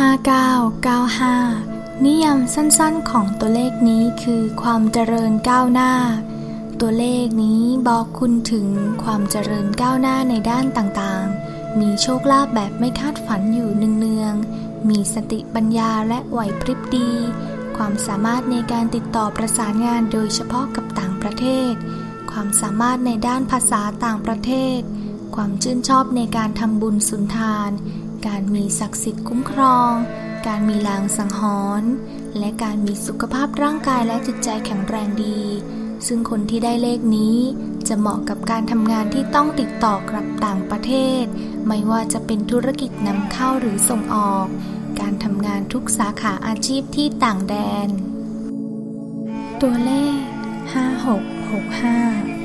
5995 นิยามสั้นๆของตัวเลขนี้คือความเจริญก้าวหน้า ตัวเลขนี้บอกคุณถึงความเจริญก้าวหน้าในด้านต่างๆ มีโชคลาภแบบไม่คาดฝันอยู่เนืองๆ มีสติปัญญาและไหวพริบดี ความสามารถในการติดต่อประสานงานโดยเฉพาะกับต่างประเทศ ความสามารถในด้านภาษาต่างประเทศ ความชื่นชอบในการทำบุญสุนทาน การมีศักดิ์สิทธิ์คุ้มครอง การมีลางสังหรณ์และการมีสุขภาพร่างกายและจิตใจแข็งแรงดี ซึ่งคนที่ได้เลขนี้ จะเหมาะกับการทำงานที่ต้องติดต่อกับต่างประเทศ ไม่ว่าจะเป็นธุรกิจนำเข้าหรือส่งออก การทำงานทุกสาขาอาชีพที่ต่างแดน ตัวเลข 5665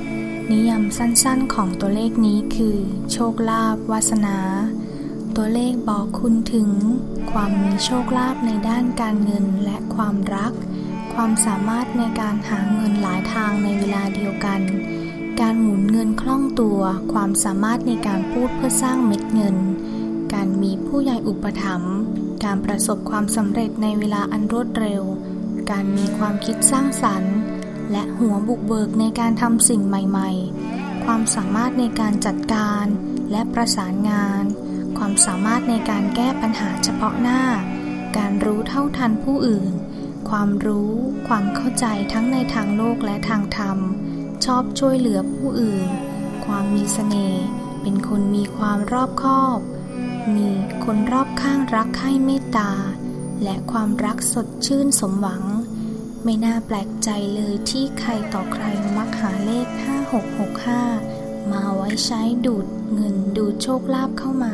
นิยามสั้นๆของตัวเลขนี้คือ โชคลาภวาสนา ตัวเลขบอกคุณถึง ความมีโชคลาภในด้านการเงินและความรัก ความสามารถในการหาเงินหลายทางในเวลาเดียวกัน การหมุนเงินคล่องตัว ความสามารถในการพูดเพื่อสร้างเม็ดเงิน การมีผู้ใหญ่อุปถัมภ์การประสบความสำเร็จในเวลาอันรวดเร็ว การมีความคิดสร้างสรรค์ และหัวบุกเบิกในการทำสิ่งใหม่ๆ ความสามารถในการจัดการและประสานงาน ความสามารถในการแก้ปัญหาเฉพาะหน้า การรู้เท่าทันผู้อื่น ความรู้ ความเข้าใจทั้งในทางโลกและทางธรรม ชอบช่วยเหลือผู้อื่น ความมีเสน่ห์ เป็นคนมีความรอบคอบ มีคนรอบข้างรักให้เมตตา และความรักสดชื่นสมหวัง ไม่น่าแปลกใจเลยที่ใครต่อใครมักหาเลข 5665 มาไว้ใช้ดูดเงินดูดโชคลาภเข้ามา